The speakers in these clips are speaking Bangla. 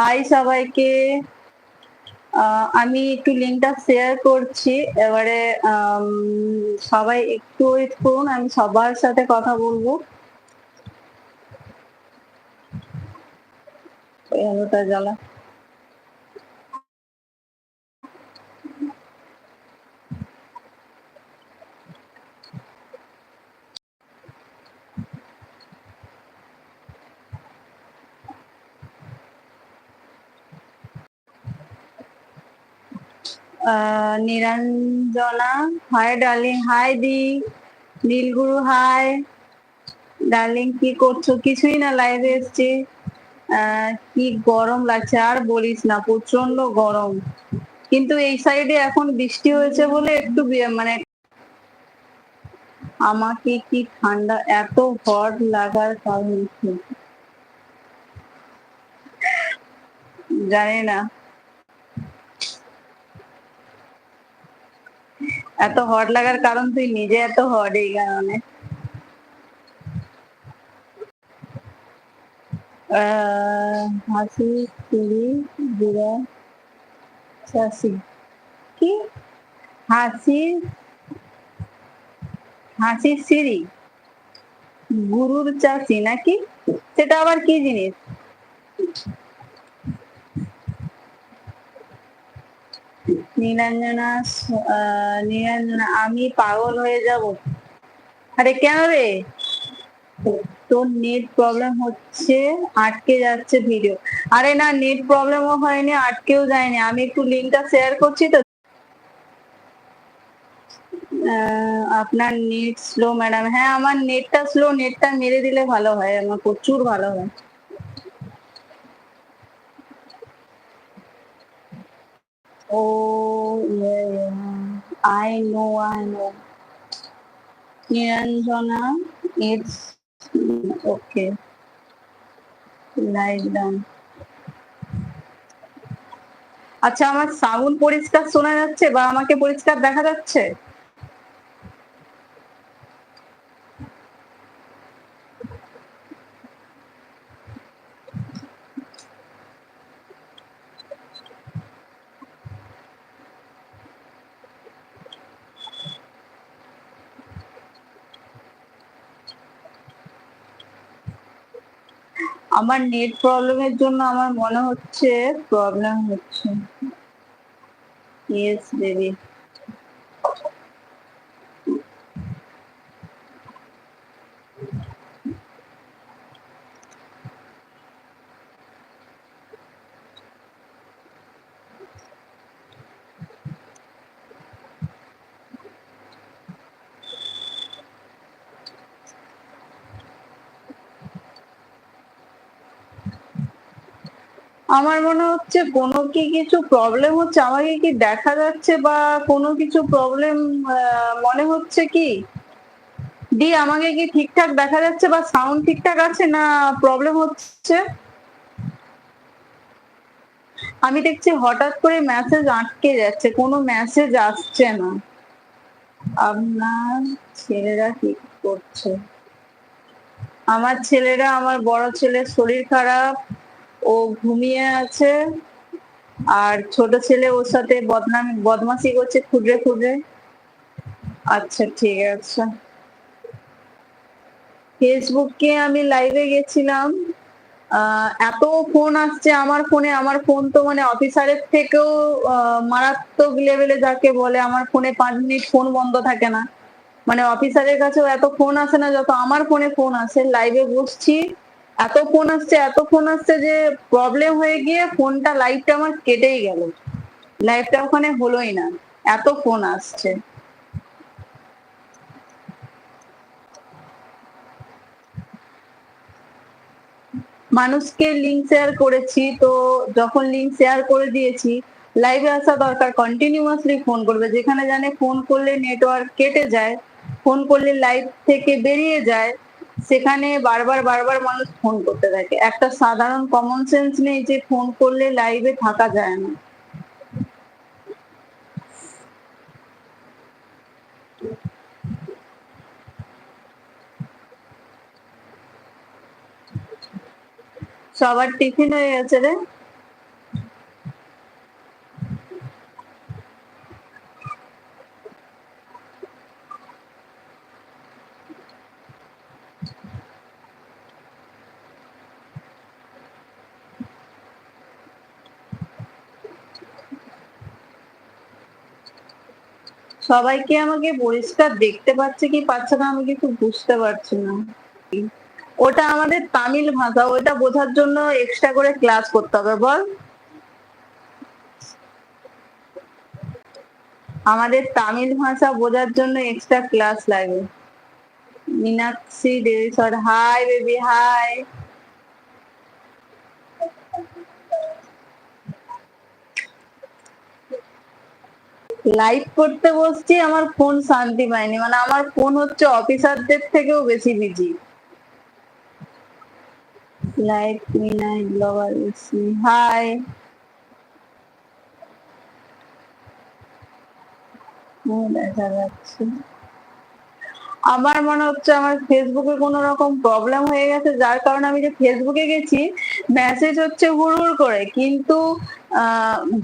হাই সবাইকে। আমি একটু লিঙ্কটা শেয়ার করছি। এবারে সবাই একটু ওয়েট করুন, আমি সবার সাথে কথা বলব। জ্বালা। নিরঞ্জনা। হাই ডার্লিং হাই দি। নীলগুরু হাই ডার্লিং কি করছ? কিছুই না লাইভে এসছি। কি গরম লাগছে, আর বলিস না প্রচণ্ড গরম। কিন্তু এই সাইডে এখন বৃষ্টি হয়েছে বলে একটু মানে আমাকে কি ঠান্ডা, এত হট লাগার কারণ? জানি না। এত হট লাগার কারণ তুই নিজে এত হট এই কারণে। হাসি সিঁড়ি বিরা চাষি কি? হাসি, হাসির সিঁড়ি। গুরুর চাষি নাকি? সেটা আবার কি জিনিস? নীলাঞ্জনা নীলাঞ্জনা আমি পাগল হয়ে যাব। আরে কেন রে? তোর নেট প্রবলেম হচ্ছে, আটকে যাচ্ছে ভিডিও আরে না নেট প্রবলেমও হয়নি, আটকেও যায়নি। আমি একটু লিঙ্কটা শেয়ার করছি তো। আপনার নেট স্লো ম্যাডাম হ্যাঁ আমার নেটটা স্লো নেটটা মেরে দিলে ভালো হয়, আমার প্রচুর ভালো হয়। ও I know I know Niranjana it's okay like done আচ্ছা আমার সাউন্ড পরিষ্কার শোনা যাচ্ছে বা আমাকে পরিষ্কার দেখা যাচ্ছে? আমার নেট প্রবলেমের জন্য আমার মনে হচ্ছে প্রবলেম হচ্ছে। ইয়েস বেবি আমার মনে হচ্ছে কোনো কি কিছু প্রবলেম হচ্ছে? আমাকে কি দেখা যাচ্ছে বা কোনো কিছু প্রবলেম মনে হচ্ছে কি? দি, আমাকে কি ঠিকঠাক দেখা যাচ্ছে বা সাউন্ড ঠিকঠাক আছে না প্রবলেম হচ্ছে? আমি দেখছি হঠাৎ করে মেসেজ আটকে যাচ্ছে, কোনো মেসেজ আসছে না। আপনার ছেলেরা কি করছে? আমার ছেলেরা, আমার বড় ছেলের শরীর খারাপ। ও ঘুমিয়ে আছে আর ছোট ছেলে ওর সাথে বদনামি, বদমাশি করছে খুঁড়ে খুঁড়ে আচ্ছা ঠিক আছে। ফেসবুকে আমি লাইভে গেছিলাম। এত ফোন আসছে আমার ফোনে আমার ফোন তো মানে অফিসারের থেকেও মারাত্মক লেভেলে যাকে বলে, আমার ফোনে পাঁচ মিনিট ফোন বন্ধ থাকে না। মানে অফিসারের কাছেও এত ফোন আসে না যত আমার ফোনে ফোন আসে। লাইভে বসছি। এত ফোন আসছে এত ফোন আসছে যে প্রবলেম হয়ে গিয়ে ফোনটা লাইভটা আমার কেটেই গেল। লাইভটা ওখানে হলোই না, এত ফোন আসছে। মানুষকে লিঙ্ক শেয়ার করেছি, তো যখন লিঙ্ক শেয়ার করে দিয়েছি লাইভে আসা দরকার কন্টিনিউয়াসলি ফোন করবে। যেখানে জানে ফোন করলে নেটওয়ার্ক কেটে যায় ফোন করলে লাইভ থেকে বেরিয়ে যায়। সেখানে বারবার বারবার মানুষ ফোন করতে থাকে। একটা সাধারণ কমন সেন্স নেই যে ফোন করলে লাইভে থাকা যায় না। সবার টিফিন হয়ে গেছে রে। সবাই কি আমাকে পরিষ্কার দেখতে পাচ্ছে কি পাচ্ছে না আমি কিছু বুঝতে পারছি না। ওটা আমাদের তামিল ভাষা ওটা বোঝার জন্য এক্সট্রা করে ক্লাস করতে হবে, বল। আমাদের তামিল ভাষা বোঝার জন্য এক্সট্রা ক্লাস লাগে। Meenakshi Debiswar hi baby hi live করতে বসছি, আমার ফোন শান্তি পায়নি। মানে আমার ফোন হচ্ছে অফিসারদের থেকেও বেশি বিজি লাইভ মিনাই ব্লগার হাই দেখা যাচ্ছে। আমার মনে হচ্ছে আমার ফেসবুকে কোনো রকম প্রবলেম হয়ে গেছে, যার কারণে আমি যে ফেসবুকে গেছি মেসেজ হচ্ছে হুড় করে। কিন্তু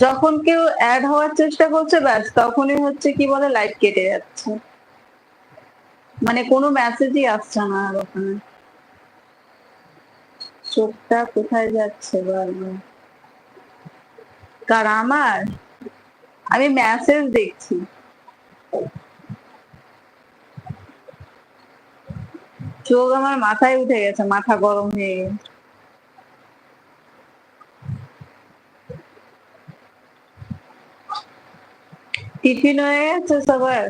যখন কেউ অ্যাড হওয়ার চেষ্টা করছে, ব্যাস, তখনই হচ্ছে কি বলে লাইট কেটে যাচ্ছে। মানে কোনো মেসেজই আসছে না আর ওখানে। চোখটা কোথায় যাচ্ছে বারবার কার আমার? আমি মেসেজ দেখছি। চোখ আমার মাথায় উঠে গেছে, মাথা গরম হয়ে গেছে। টিফিন হয়ে গেছে সবার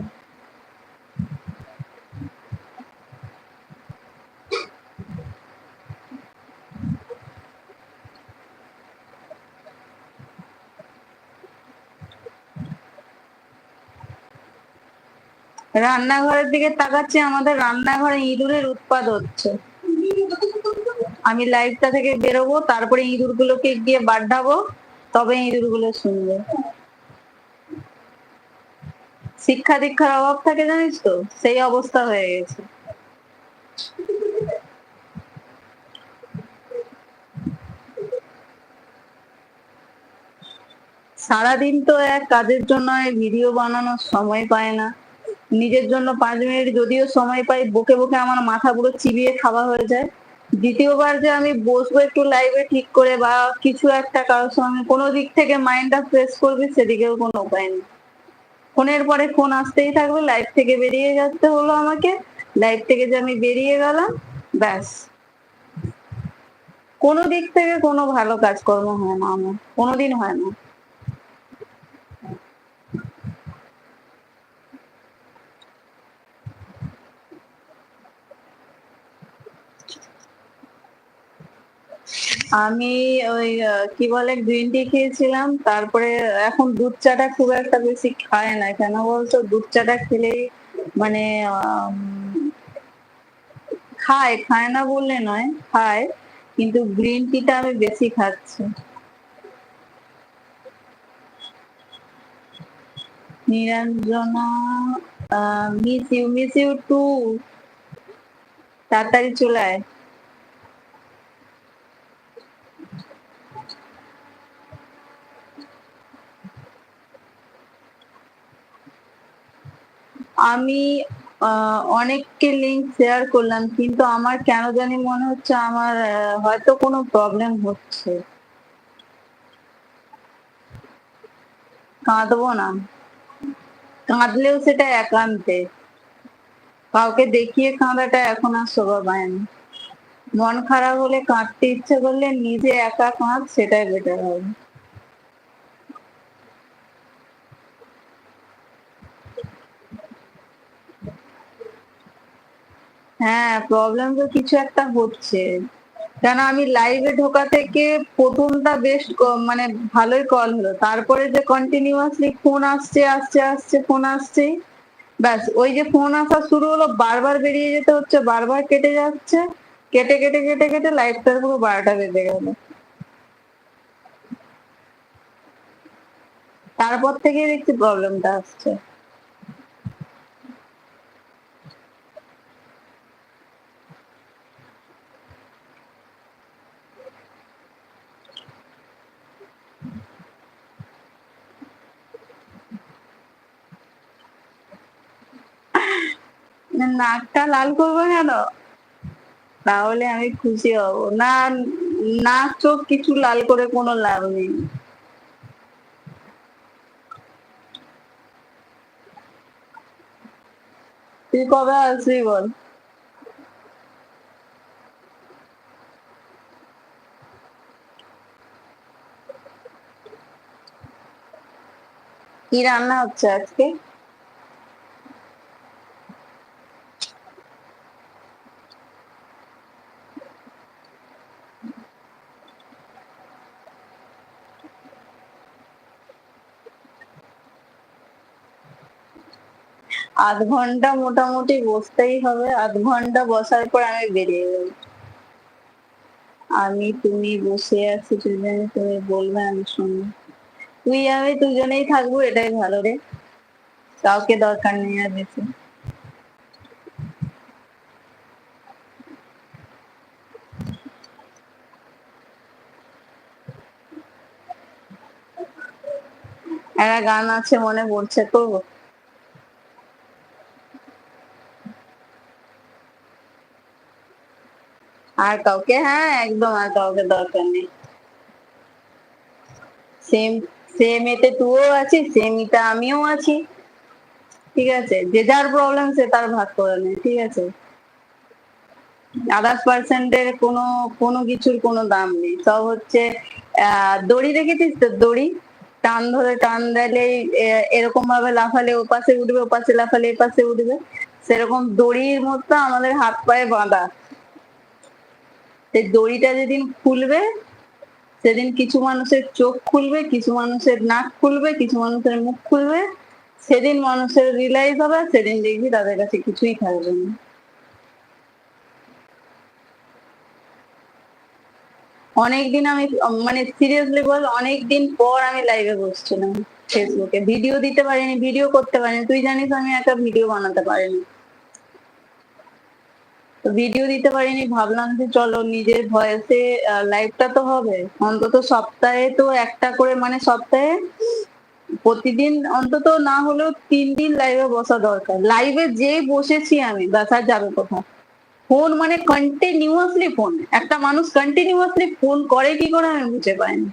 রান্নাঘরের দিকে তাকাচ্ছি, আমাদের রান্নাঘরে ইঁদুরের উৎপাদ হচ্ছে। আমি লাইভটা থেকে বেরোবো, তারপরে ইঁদুর গুলোকে গিয়ে বাড্ডাবো তবে ইঁদুরগুলো শুনবে। শিক্ষা দীক্ষার অভাব থাকে জানিস তো? সেই অবস্থা হয়ে গেছে। সারাদিন তো এক কাজের জন্য ভিডিও বানানোর সময় পায় না। নিজের জন্য পাঁচ মিনিট যদিও সময় পাই, বকে বকে আমার মাথা পুরো চিবিয়ে খাওয়া হয়ে যায়। দ্বিতীয়বার যে আমি বসবো একটু লাইভে ঠিক করে বা কিছু একটা কারোর সঙ্গে কোনো দিক থেকে মাইন্ডটা ফ্রেশ করবি, সেদিকেও কোনো উপায় নেই। ফোনের পরে ফোন আসতেই থাকবে লাইফ থেকে বেরিয়ে যেতে হলো আমাকে। লাইফ থেকে যে আমি বেরিয়ে গেলাম, ব্যাস। কোনো দিক থেকে কোনো ভালো কাজকর্ম হয় না আমার কোনোদিন হয় না। আমি ওই কি বলে গ্রিন টি খেয়েছিলাম। তারপরে এখন দুধ চাটা খুব একটা বেশি খায় না। কেন বলতো? দুধ চাটা খেলেই মানে খায়। খায় না বললে নয়, খায়। কিন্তু গ্রিন টিটা আমি বেশি খাচ্ছি। Niranjana miss you miss you too তাড়াতাড়ি চলে আয়। আমি অনেককে লিংক শেয়ার করলাম, কিন্তু আমার কেন জানি মনে হচ্ছে আমার হয়তো কোনো প্রবলেম হচ্ছে। কাঁদবো না। কাঁদলেও সেটা একান্তে। কাউকে দেখিয়ে কাঁদাটা এখন আর শোভা পায় না। মন খারাপ হলে কাঁদতে ইচ্ছে করলে নিজে একা কাঁদ, সেটাই বেটার হবে। হ্যাঁ প্রবলেম তো কিছু একটা হচ্ছে। কেন আমি লাইভে ঢোকা থেকে প্রথমটা বেশ মানে ভালোই কল হলো। তারপরে যে কন্টিনিউয়াসলি ফোন আসছে আসছে আসছে ফোন আসছে, ব্যাস। ওই যে ফোন আসা শুরু হলো, বারবার বেরিয়ে যেতে হচ্ছে, বারবার কেটে যাচ্ছে, কেটে কেটে কেটে কেটে লাইফটার পুরো বারোটা বেজে গেল। তারপর থেকে দেখছি প্রবলেমটা আসছে না, নাকটা লাল করব কেন? তাহলে আমি খুশি হব। না নাক চোখ কিছু লাল করে কোনো লাভ নেই। তুই কবে আসবি বল? কি রান্না হচ্ছে আজকে? আধ ঘণ্টা মোটামুটি বসতেই হবে। আধ ঘণ্টা বসার পর আমি বেরিয়ে যাব। আমি, তুমি বসে আছি দুজনে, তুমি বলবে আমি শুনব তুই আমি দুজনেই থাকব, এটাই ভালো রে। কাউকে দরকার নেই আর বেশি। একটা গান আছে, মনে পড়ছে করব আর কাউকে হ্যাঁ একদম আর কাউকে দরকার নেই। সেম সেম এতে সেম আমিও আছি। ঠিক আছে, যে যার প্রবলেম সে তার ভাগ করে নেয়, ঠিক আছে? আদার্স পার্সেন্টের কোনো কোনো কিছুর কোনো দাম নেই। সব হচ্ছে দড়ি দেখেছিস তো দড়ি? টান ধরে টান দিলে এরকম ভাবে লাফালে ও পাশে উঠবে ও পাশে লাফালে এ পাশে উঠবে। সেরকম দড়ির মতো আমাদের হাত পায়ে বাঁধা। সেই দড়িটা যেদিন খুলবে, সেদিন কিছু মানুষের চোখ খুলবে, কিছু মানুষের নাক খুলবে, কিছু মানুষের মুখ খুলবে। সেদিন মানুষের রিলাইজ হবে, সেদিন দেখবি তাদের কাছে কিছুই থাকবে না। অনেকদিন আমি মানে সিরিয়াসলি বল, অনেকদিন পর আমি লাইভে বসছিলাম ফেসবুকে ভিডিও দিতে পারিনি ভিডিও করতে পারিনি। তুই জানিস আমি একটা ভিডিও বানাতে পারিনি। ভিডিও দিতে পারিনি, ভাবলাম যে চলো নিজের ভয়েসে লাইভটা তো হবে। অন্তত সপ্তাহে তো একটা করে মানে সপ্তাহে প্রতিদিন অন্তত না হলেও তিন দিন লাইভে বসা দরকার। লাইভে যে বসেছি আমি, ব্যাস, আর যাবে কোথাও ফোন মানে কন্টিনিউয়াসলি ফোন একটা মানুষ কন্টিনিউয়াসলি ফোন করে কি করে আমি বুঝে পাইনি।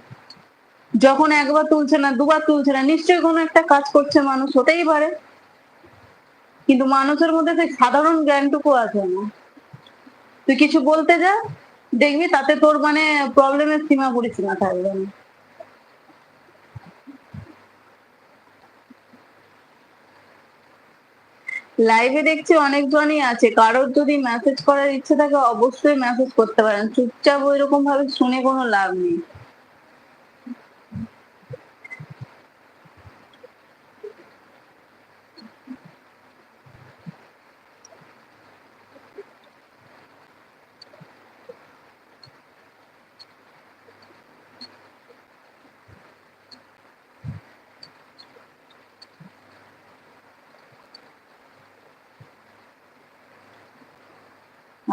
যখন একবার তুলছে না, দুবার তুলছে না, নিশ্চয়ই কোনো একটা কাজ করছে মানুষ, হতেই পারে। কিন্তু মানুষের মধ্যে সেই সাধারণ জ্ঞানটুকু আছে না। তুই কিছু বলতে যা, দেখবি তাতে তোর মানে প্রবলেমের সীমা পরিসীমা থাকবে না লাইভে দেখছি অনেকজনই আছে, কারোর যদি মেসেজ করার ইচ্ছে থাকে অবশ্যই মেসেজ করতে পারেন। চুপচাপ ওইরকম ভাবে শুনে কোনো লাভ নেই।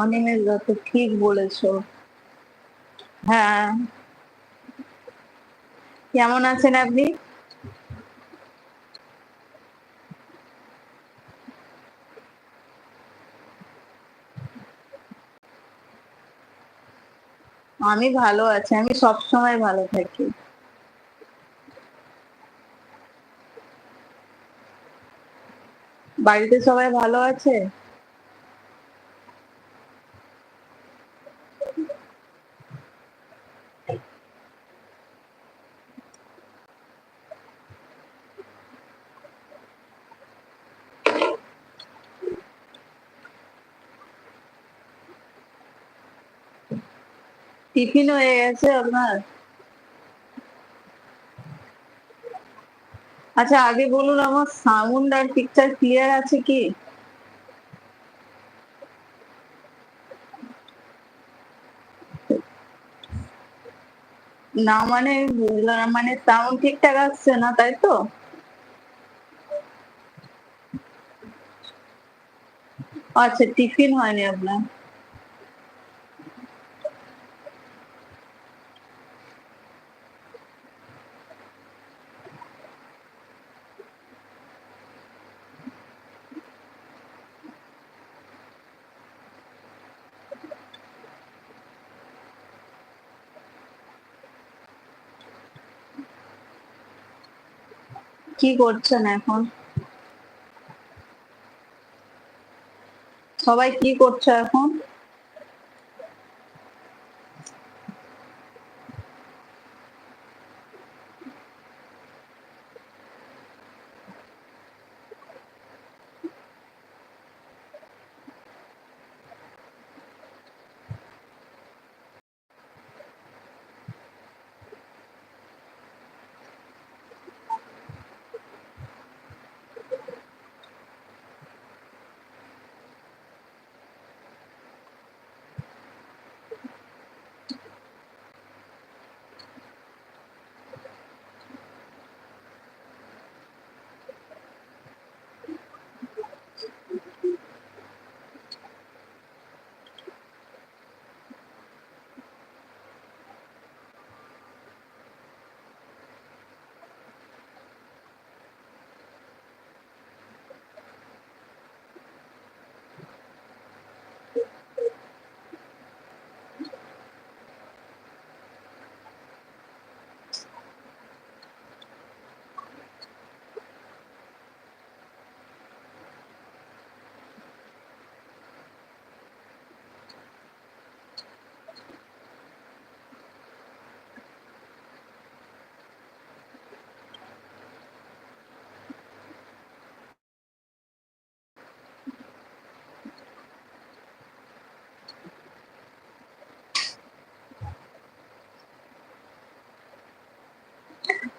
অনিমেষ দত্ত ঠিক বলেছ। হ্যাঁ। কেমন আছেন আপনি? আমি ভালো আছি, আমি সব সময় ভালো থাকি। বাড়িতে সবাই ভালো আছে? টিফিন হয়ে গেছে আপনার আচ্ছা আগে বলুন, আমার সাউন্ড আর পিকচার ক্লিয়ার আছে কি? না মানে মানে সাউন্ড ঠিকঠাক আসছে না, তাই তো? আচ্ছা টিফিন হয়নি আপনার। কি করছেন এখন? সবাই কি করছে এখন?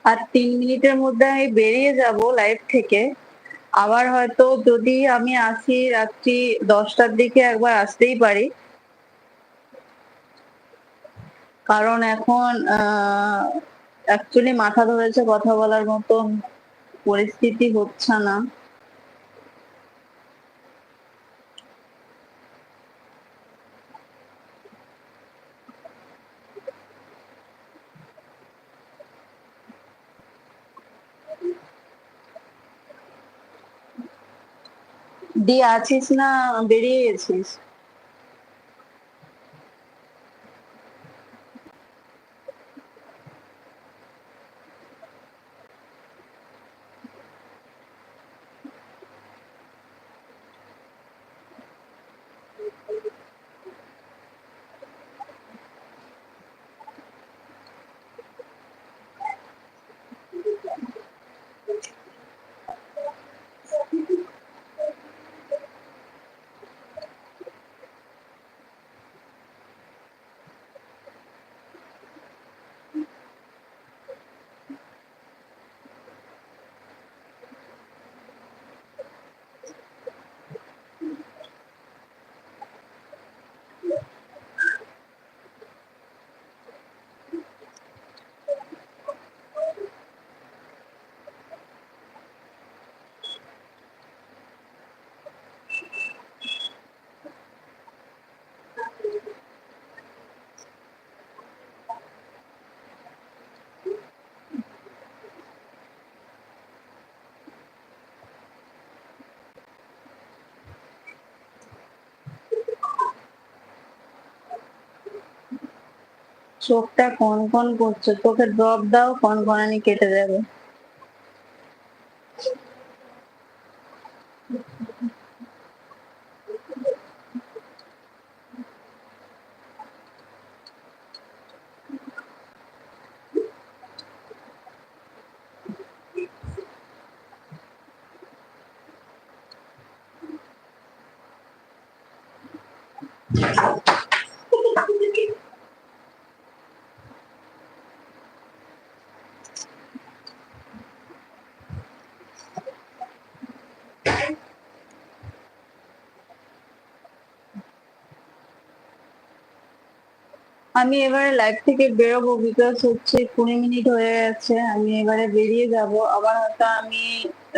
আর তিন মিনিটের মধ্যে আমি বেরিয়ে যাব লাইফ থেকে। আবার হয়তো যদি আমি আসি রাত্রি দশটার দিকে একবার আসতেই পারি। কারণ এখন অ্যাকচুয়ালি মাথা ধরেছে কথা বলার মতন, পরিস্থিতি হচ্ছে না। দিয়ে আছিস না বেরিয়ে গেছিস? চোখটা কন কন করছে চোখে ড্রপ দাও কনকনানি কেটে যাবে। আমি এবারে লাইভ থেকে বেরোবো বিকজ হচ্ছে কুড়ি মিনিট হয়ে গেছে, আমি এবারে বেরিয়ে যাব। আবার হয়তো আমি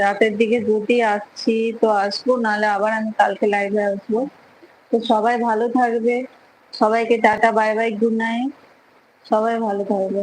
রাতের দিকে দুটি আসছি, তো আসব, নাহলে আবার আমি কালকে লাইভে আসব। তো সবাই ভালো থাকবে। সবাইকে tata bye bye good night সবাই ভালো থাকবে।